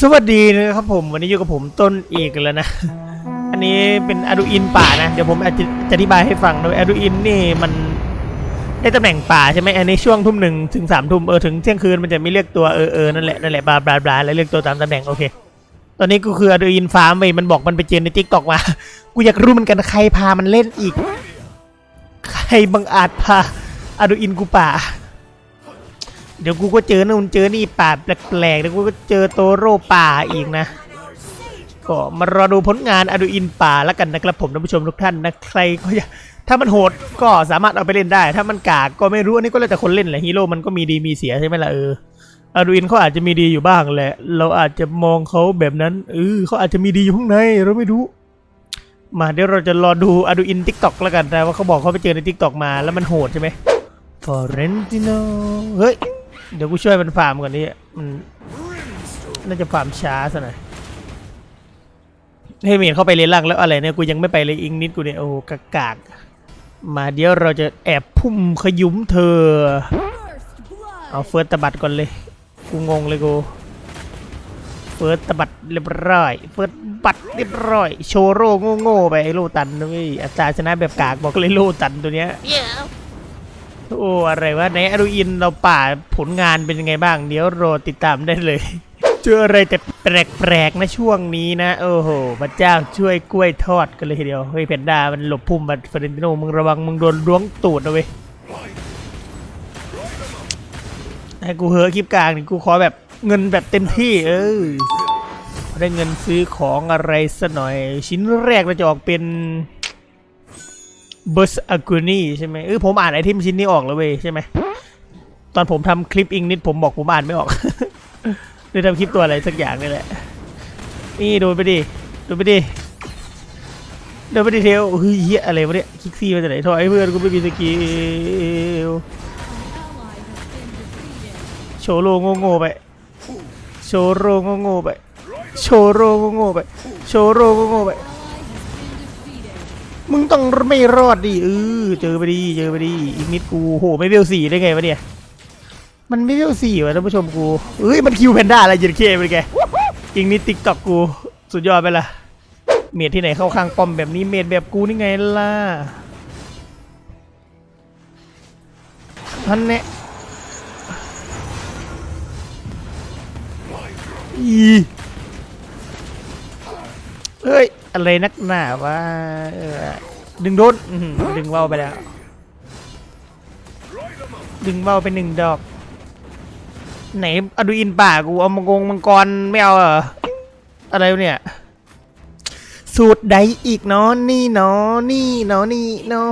สวัสดีนะครับผมวันนี้อยู่กับผมต้นอีกแล้วนะ อันนี้เป็นอะดูอินป่านะเดี๋ยวผมอาจจะอธิบายให้ฟังโดยอะดูอินนี่มันได้ตำแหน่งป่าใช่ไหมอันนี้ช่วงทุ่มหนึ่งถึงสามทุ่มเออถึงเที่ยงคืนมันจะไม่เรียกตัวเออเออนั่นแหละนั่นแหละบลาบลาบลาแล้วเรียกตัวตามตำแหน่งโอเค ตอนนี้กูคืออะดูอินฟาร์มไปมันบอกมันไปเจนในทิกตอกมากูอยากรู้เหมือนกันใครพามันเล่นอีก ใครบังอาจพาอะดูอินกูป่า เดี๋ยวกูก็เจอนู่นเจอนี่ป่าแปลกๆเดี๋ยวกูก็เจอโตโร่ป่าอีกนะ ก็มารอดูผลงานอดูอินป่าแล้วกันนะครับผมท่านผู้ชมทุกท่านนะใครก็อยากถ้ามันโหดก็สามารถเอาไปเล่นได้ ถ้ามันกากก็ไม่รู้อันนี้ก็แล้วแต่คนเล่นแหละฮีโร่มันก็มีดีมีเสียใช่ไหมล่ะเอออดูอินเขาอาจจะมีดีอยู่บ้างแหละ เราอาจจะมองเขาแบบนั้นเออเขาอาจจะมีดีอยู่ข้างในเราไม่รู้ มาเดี๋ยวเราจะรอดูอดูอินทิกตอกแล้วกันนะว่าเขาบอกเขาไปเจอในทิกตอกมาแล้วมันโหดใช่ไหมฟอเรนติโนเฮ้ย เดี๋ยวกูช่วยมันฟาร์มก่อนนี้มันน่าจะฟาร์มช้าซะหน่อยให้เมียนเข้าไปเลยล่างแล้วอะไรเนี่ยกูยังไม่ไปเลยอิงนิดกูเนี่ยโอ้กากากมาเดี๋ยวเราจะแอบพุ่มขยุ้มเธอ เอาเฟิร์สตบัดก่อนเลย กูงงเลยกูเฟิร์สตบัดเรียบร้อย เฟิร์สบัดเรียบร้อย โชโร่โง่ๆไปไอ้โลตันนะเว้ยอัตราชนะแบบกากบอกเลยโลตันตัวเนี้ย โอ้อะไรวะในอรูอินเราป่าผลงานเป็นยังไงบ้าง เดี๋ยวรอติดตามได้เลย เจออะไรแต่แปลกๆนะช่วงนี้นะ โอ้โหพระเจ้าช่วยกล้วยทอดกันเลยทีเดียว เฮ้ยเพนด้ามันหลบพุ่มบัตเฟรนติโนมึงระวังมึงโดนล้วงตูดนะเว้ยให้กูเหอคลิปกลางนี่กูขอแบบเงินแบบเต็มที่ เออพอได้เงินซื้อของอะไรสักหน่อย ชิ้นแรกเราจะออกเป็น เบอร์สอากูนี่ใช่ไหมเออผมอ่านไอเทมชิ้นนี้ออกแล้วเว้ยใช่ไหมตอนผมทำคลิปอิงนิดผมบอกผมอ่านไม่ออกเลยทำคลิปตัวอะไรสักอย่างนี่แหละ นี่โดนไปดิโดนไปดิโดนไปดิเทลเฮ้ยเหี้ยอะไรวะเนี่ยคิกซี่มาจากไหนถอยเพื่อนกูไม่มีสกิลโชว์โลโง่ๆไปโชว์โลโง่ๆไปโชว์โลโง่ๆไปโชว์โลโง่ๆไป มึงต้องไม่รอดดิเออเจอไปดีเจอไปดีอีกนิดกูโหไม่เวลสี่ได้ไงวะเนี่ย มันไม่เวลสี่วะท่านผู้ชมกูเอ้ยมันคิวแพนด้าอะไรยืนเคเป็นไงอีกนิดติ๊กต็อกกูสุดยอดไปละเมดที่ไหนเข้าข้างป้อมแบบนี้เมดแบบกูนี่ไงล่ะท่านเนี่ยอีเฮ้ย อะไรนักหนาวะเออดึงโดนดึงเบ้าไปแล้ว ดึงเบ้าไปหนึ่งดอก ไหนอดูอินป่ากูเอามังกรมังกรไม่เอาเหรออะไรเนี่ย สูตรใดอีกเนาะนี่เนาะนี่เนาะนี่เนาะ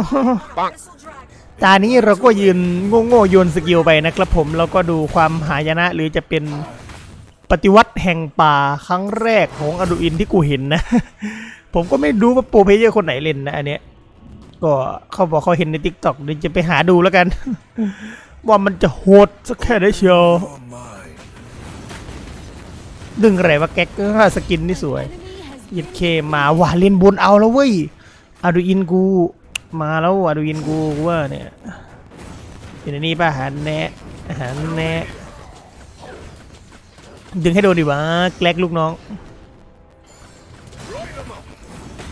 ตานี้เราก็ยืนโง่ๆโยนสกิลไปนะครับผมแล้วก็ดูความหายนะหรือจะเป็น ฏิวัติแห่งป่าครั้งแรกของอดูอินที่กูเห็นนะ ผมก็ไม่รู้ว่าโปรเพเยอร์คนไหนเล่นนะอันเนี้ยก็เขาบอกเขาเห็นในทิกตอกเดี๋ยวจะไปหาดูแล้วกัน ว่ามันจะโหดสักแค่ไหนเชียวดึงอะไรวะแก๊กสกินนี่สวยยิดเคมาว่าเล่นบนเอาแล้วเว้ยอดูอินกู มาแล้วอดูอินกูกูว่าเนี่ยอยู่ในนี้ป่ะหารแนะหารแนะ ดึงให้โดนดิวะแกลกลูกน้อง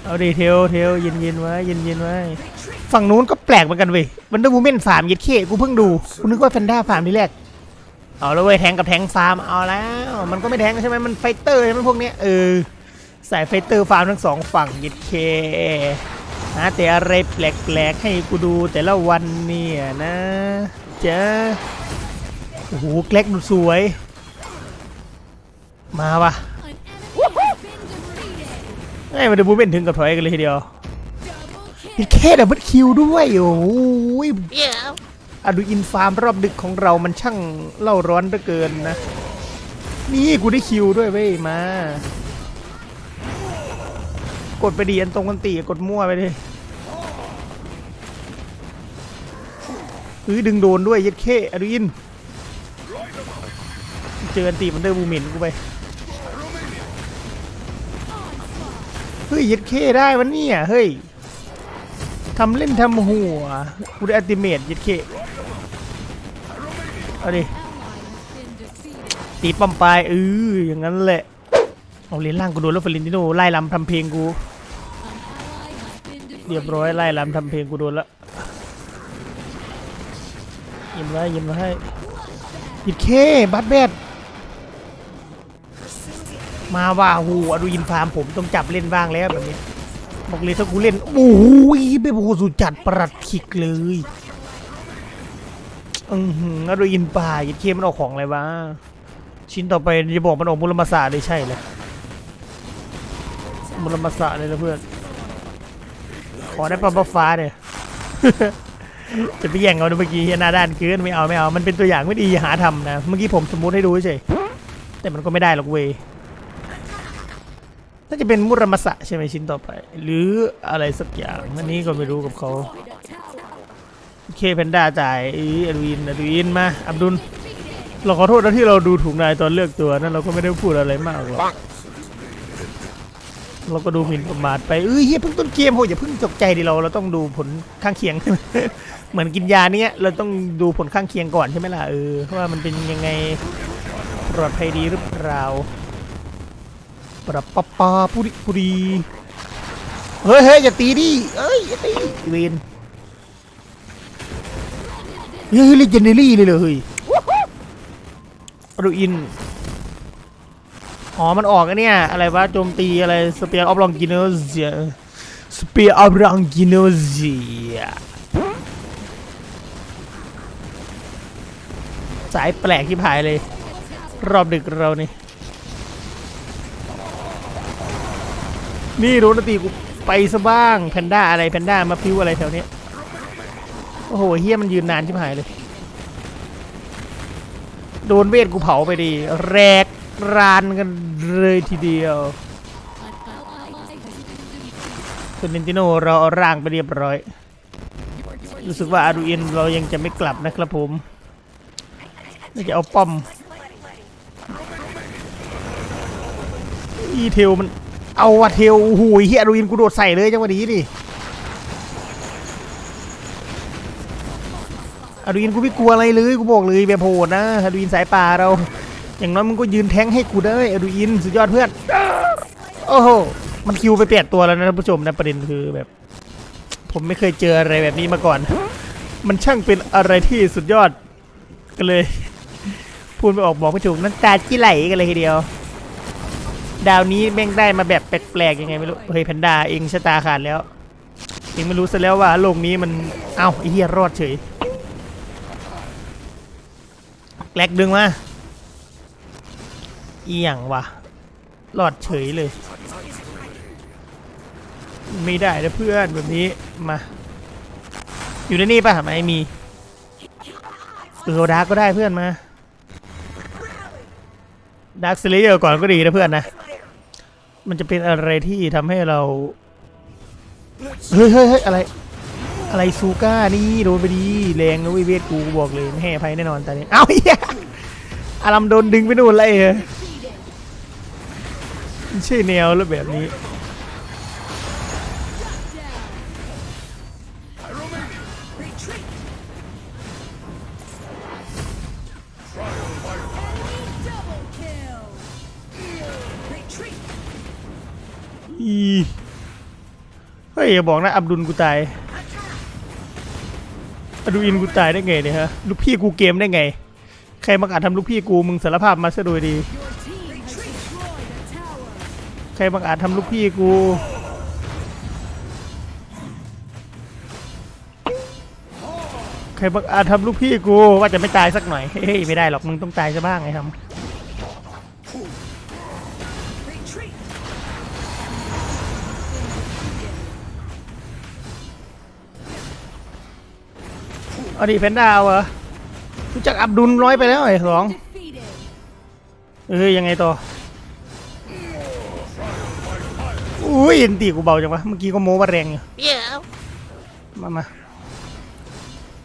เอาดิเทลเทลเย็นเย็นไว้เย็นเย็นไว้ฝั่งนู้นก็แปลกเหมือนกันเว้ยวันเดอร์วูแมนฟาร์มเย็ดเคกูเพิ่งดูกูนึกว่าแฟนด้าฟาร์มที่แรกเอาแล้วเว้ยแทงกับแทงฟาร์มเอาแล้ว มันก็ไม่แทงใช่ไหมมันไฟเตอร์ใช่ไหมพวกเนี้ยเออสายไฟเตอร์ฟาร์มทั้งสองฝั่งเย็ดเคหาแต่อะไรแปลกๆให้กูดูแต่ละวันเนี่ยนะจ๊ะโอ้โหแกลกดูสวย มาว่ะไอ้มันดูบูเมนถึงกับถอยกันเลยทีเดียวมีแค่ดับเบิลคิวด้วยโอ้ยอะดูอินฟาร์มรอบดึกของเรามันช่างเล่าร้อนเหลือเกินนะ นี่กูได้คิวด้วยเว้ยมา กดไปดีอันตรงกันตีกดมั่วไปดิเฮ้ยดึงโดนด้วยย็ดเข้อะดูอิน เจออันตีมันเดอร์บูมินกูไป เฮ้ ยยัดเคได้วันนี้อะเฮ้ยทำเล่นทำหัวกูได้อัติเมทยัดเคเอาดิตีป้อมปลายเอออย่างนั้นแหละเอาเลนล่างกูโดนแล้วฟลินติโนไล่ลำทำเพลงกูเรียบร้อยไล่ลำทำเพลงกูโดนละยิ้มไว้ยิ้มไว้หยิบเคบัตแบด มาว่าหูอดูอินฟาร์มผมต้องจับเล่นบ้างแล้วแบบนี้ บอกเลยถ้ากูเล่น โอ้โหเบโบสุดจัดประหลัดขิกเลยอือหืออดูอินป่ายิเคมันออกของอะไรวะ ชิ้นต่อไปจะบอกมันออกมูลมาสาเลยใช่เลยมูลมาสาเลยนะเพื่อน ขอได้ปลาบัฟฟ้าเนี่ยจะไปแย่งเอาเมื่อกี้หน้าด้านเกินไม่เอาไม่เอา มันเป็นตัวอย่างไม่ดีห่าหาทำนะ เมื่อกี้ผมสมมติให้ดูเฉยแต่มันก็ไม่ได้หรอกเวย น่าจะเป็นมุรมาสะใช่ไหมชิ้นต่อไป หรืออะไรสักอย่างอันนี้ก็ไม่รู้กับเขาโอเคแพนด้าจ่ายอีอดูอินอดูอินมาอับดุลเราขอโทษนะที่เราดูถูกนายตอนเลือกตัวนั่นเราก็ไม่ได้พูดอะไรมากหรอกเราก็ดูหมิ่นประมาทไปเอ้ยเฮียเพิ่งต้นเกมโหอย่าเพิ่งตกใจดิเราเราต้องดูผลข้างเคียง เหมือนกินยาเนี้ยเราต้องดูผลข้างเคียงก่อนใช่ไหมล่ะเออว่ามันเป็นยังไงปลอดภัยดีหรือเปล่า ปรับปะปาปุริปุรีเฮ้ยเฮ้ยอย่าตีดิเอ้ยอย่าตีเวนเฮ้ยเลเจนเดอรี่เลยเหรอเฮ้ยรูอินอ๋อมันออกอันเนี่ย อะไรวะโจมตีอะไรสเปียร์ออฟลองกินเนอร์เซียสเปียร์ออฟลองกินเนอร์เซียสายแปลกที่ผายเลย รอบดึกเรานี่ นี่รู้นาตีกูไปซะบ้างแพนด้าอะไรแพนด้ามาพิวอะไรแถวเนี้ยโอ้โหเฮียมันยืนนานที่ผายเลย โดนเวทกูเผาไปดี แรกรานกันเลยทีเดียวส่วนนินติโนเราเอาร่างไปเรียบร้อย รู้สึกว่าอาดูเอินเรายังจะไม่กลับนะครับผมน่าจะเอาป้อม อีเทลมัน เอาวะเทลหูยเฮียอาดูอินกูโดดใส่เลยจังหวะนี้ดิอดูอินกูไม่กลัวอะไรเลยกูบอกเลยแบบโหดนะอดูอินสายป่าเรา อย่างน้อยมึงก็ยืนแทงให้กูได้อดูอินสุดยอดเพื่อนโอ้โหมันคิวไปแปดตัวแล้วนะท่านผู้ชมนะประเด็นคือแบบ ผมไม่เคยเจออะไรแบบนี้มาก่อน มันช่างเป็นอะไรที่สุดยอดกันเลย พูดไม่ออกบอกไม่ถูกน้ำตาจี้ไหลกันเลยทีเดียว ดาวนี้แม่งได้มาแบบแปลกๆยังไงไม่รู้ เฮ้ยแพนด้าเองชะตาขาดแล้ว เองไม่รู้ซะแล้วว่าโลกนี้มัน เอ้าไอ้เหี้ยรอดเฉยแกลกดึงมาเอียงวะรอดเฉยเลย ไม่ได้นะเพื่อนแบบนี้มา อยู่ในนี่ป่ะไม่มีเออดาร์กก็ได้เพื่อนมาดาร์กสเลเยอร์ก่อนก็ดีนะเพื่อนนะ มันจะเป็นอะไรที่ทำให้เราเฮ้ยเฮ้ยเฮ้ยอะไร อะไรซูก้านี่โดนไปดีแรงนะเว้ยเวทกูกูบอกเลยไม่ให้อภัยแน่นอนตอนนี้ เอ้าเฮียอารมโดนดึงไปนู่นเลยเหรอไม่ใช่แนวแล้วแบบนี้ ฮ้ยอย่าบอกนะอับดุลกูตายอับดุลินกูตายได้ไงเนี่ยฮะลูกพี่กูเกมได้ไง ใครมาอาจทำลูกพี่กูมึงสารภาพมาซะโดยดี ใครบังอาจทำลูกพี่กูใครบังอาจทำลูกพี่กูว่าจะไม่ตายสักหน่อยเฮ้ยไม่ได้หรอกมึงต้องตายซะบ้างไอ้ทำ เอาดิเพนดาวเหรอรู้จักอับดุลร้อยไปแล้วไอ้สองเอ้ยยังไงต่ออุ้ยเอ็นตีกูเบาจังวะเมื่อกี้ก็โม้ว่าแรงอยู่มามา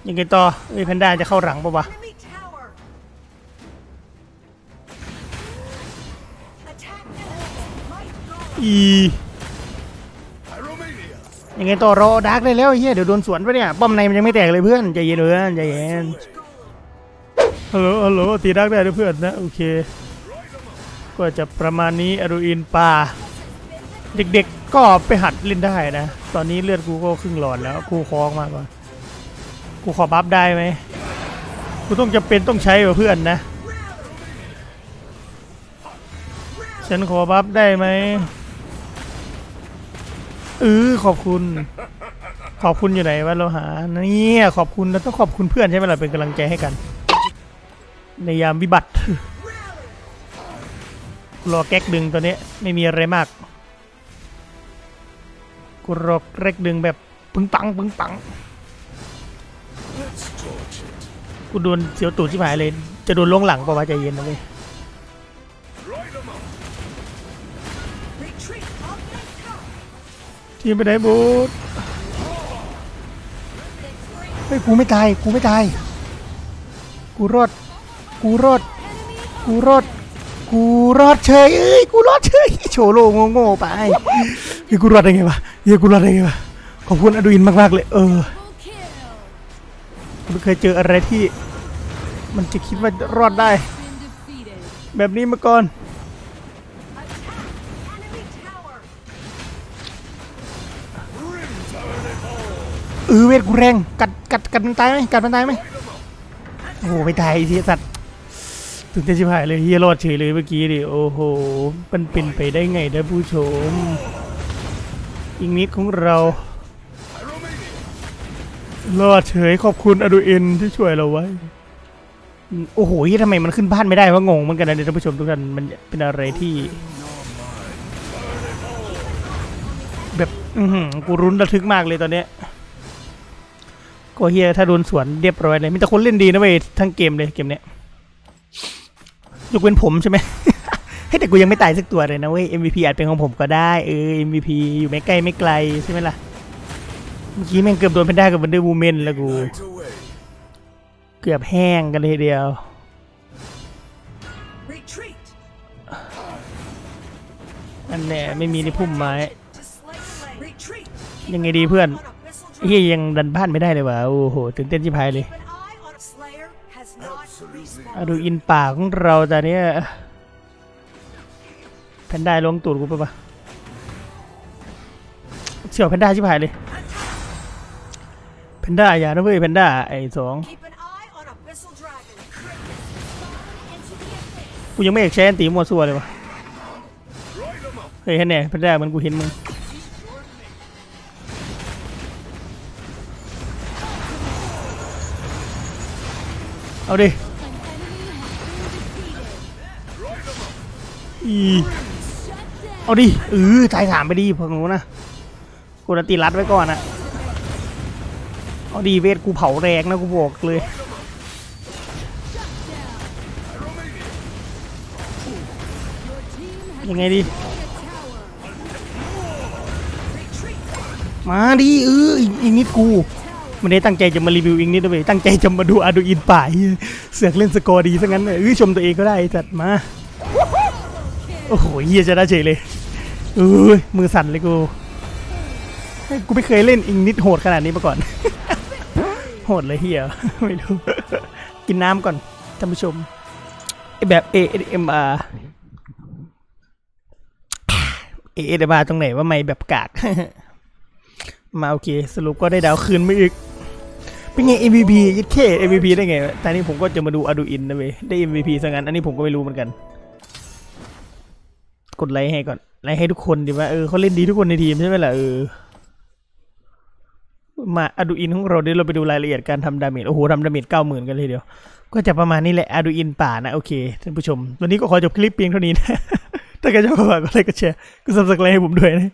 ยังไงต่อเอ้ยแพนด้าจะเข้าหลังปะวะ Enemy tower. Attack enemies. Might go. อี ยังไงต่อรอดาร์กได้แล้วเฮียเดี๋ยวโดนสวนปะเนี่ยป้อมในมันยังไม่แตกเลยเพื่อนใจเย็นเพื่อนใจเย็นฮัลโหลฮัลโหลตีดาร์กได้ด้วยเพื่อนนะโอเค ก็จะประมาณนี้อดูอินป่าเด็กๆก็ไปหัดเล่นได้นะ ตอนนี้เลือดกูก็ครึ่งหลอดแล้วกูคอออกมาก่อนกูขอบัฟได้ไหมกูต้องจำเป็นต้องใช้เพื่อนนะฉันขอบัฟได้ไหม เออขอบคุณ ขอบคุณอยู่ไหนวะเราหาเนี่ยขอบคุณเราต้องขอบคุณเพื่อนใช่ไหมล่ะเป็นกำลังใจให้กัน ในยามวิบัติ รอแก๊กดึงตัวนี้ไม่มีอะไรมาก กูรอแก๊กดึงแบบปึ้งปังปึ้งปังกูโดนเสียวตูดชิบหายเลย จะโดนลงหลังปะวะใจเย็นนะเว้ย ทีมไปไหนบูธเฮ้ยกูไม่ตายกูไม่ตาย กูรอดกูรอดกูรอดกูรอดเฉยเอ้ยกูรอดเฉยโชว์โลโง่ๆไปเฮ้ยกูรอดได้ไงวะเฮ้ยกูรอดได้ไงวะขอบคุณอดูอินมากๆเลย เออกูไม่เคยเจออะไรที่ มันจะคิดว่ารอดได้ แบบนี้มาก่อน ออเวทกูแรงกัดกัดกัดมันตายไหมกัดมันตายไหมโอ้โหไม่ตายไอ้เียสัตว์ถึงจะชิบหายเลยเฮียรอดเฉยเลยเมื่อกี้ดิโอ้โหมันเป็นไปได้ไงนะผู้ชมอีกนิดของเรารอดเฉยขอบคุณอดูเอ็นที่ช่วยเราไว้ โอ้โหทำไมมันขึ้นบ้านไม่ได้วะงงเหมือนกันนะท่านผู้ชมทุกท่านมันเป็นอะไรที่ แบบอือหือกูรุนระทึกมากเลยตอนเนี้ย ก็เฮียถ้าโดนสวนเรียบร้อยเลยมีแต่คนเล่นดีนะเว้ยทั้งเกมเลยเกมเนี้ยยกเว้นผมใช่ไหมให้ยแต่กูยังไม่ตายสักตัวเลยนะเว้ย MVP อาจเป็นของผมก็ได้เออ MVP อยู่ไม่ใกล้ไม่ไกลใช่ไหมล่ะเมื่อกี้แม่งเกือบโดนแพนด้ากับวันเดอร์วูแมนแล้วกู Light away. เกือบแห้งกันเลยทีเดียว Retreat. อันแน่ไม่มีในพุ่มไม้ To slay slain. Retreat. ยังไงดีเพื่อน On abyssal เฮีย dragon. ยังดันบ้านไม่ได้เลยว่ะโอ้โหตื่นเต้นชิบหายเลย Keep an eye on Slayer has not respawned. อะดูอินป่าของเราตอนเนี้ยแพนด้าลงตูดกูไปะปะเสี่ยวแพนด้าชิบหายเลยแพนด้าอย่านะเว้ยแพนด้าไอ้สอง Keep an eye on abyssal dragon. Into the abyss. กูยังไม่อยากใช้อันตีมัวซัวเลยวะเฮ้ยแค่ไหนแพนด้ามันกูเห็นมึง เอาดิอีเอาดิเออตายสามไปดิพวกหนูนะกูจะตีรัดไว้ก่อนอะเอาดีเวทกูเผาแรงนะกูบอกเลยยังไงดี มาดิเอออีกอีกนิดกู ไม่ได้ตั้งใจจะมารีวิวอีกนิดด้ยตั้งใจจะมาดูอาดูอินป่ายเสือกเล่นสกอร์ดีซะงั้นเออชมตัวเองก็ได้จัดมา โอ้โหเฮียจะได้เฉยเลยเออมือสั่นเลยกู กูไม่เคยเล่นอิงนิดโหดขนาดนี้มาก่อน โหดเลยเฮียไม่รู้ กินน้ำก่อนท่านผู้ชมไอแบบ ASMR เอะเดมาตรงไหนว่าไม่แบบกากมาโอเค สรุปก็ได้ดาวคืนมาอีก เป็นไง MVP ยัดเค MVP ได้ไงแต่นี่ผมก็จะมาดูอดูอินนะเว้ยได้ MVP ซะงั้น อันนี้ผมก็ไม่รู้เหมือนกัน กดไลค์ให้ก่อน ไลค์ให้ทุกคนดีว่าเออเขาเล่นดีทุกคนในทีมใช่ไหมล่ะเออ มาอดูอินของเราเดี๋ยวเราไปดูรายละเอียดการทำดาเมจ โอ้โหทำดาเมจเก้าหมื่นกันเลยเดียว ก็จะประมาณนี้แหละอดูอินป่านะ โอเค ท่านผู้ชม วันนี้ก็ขอจบคลิปเพียงเท่านี้นะ ถ้าใครชอบก็ฝากกดไลค์กดแชร์กดซับสไครต์ให้ผมด้วยนะ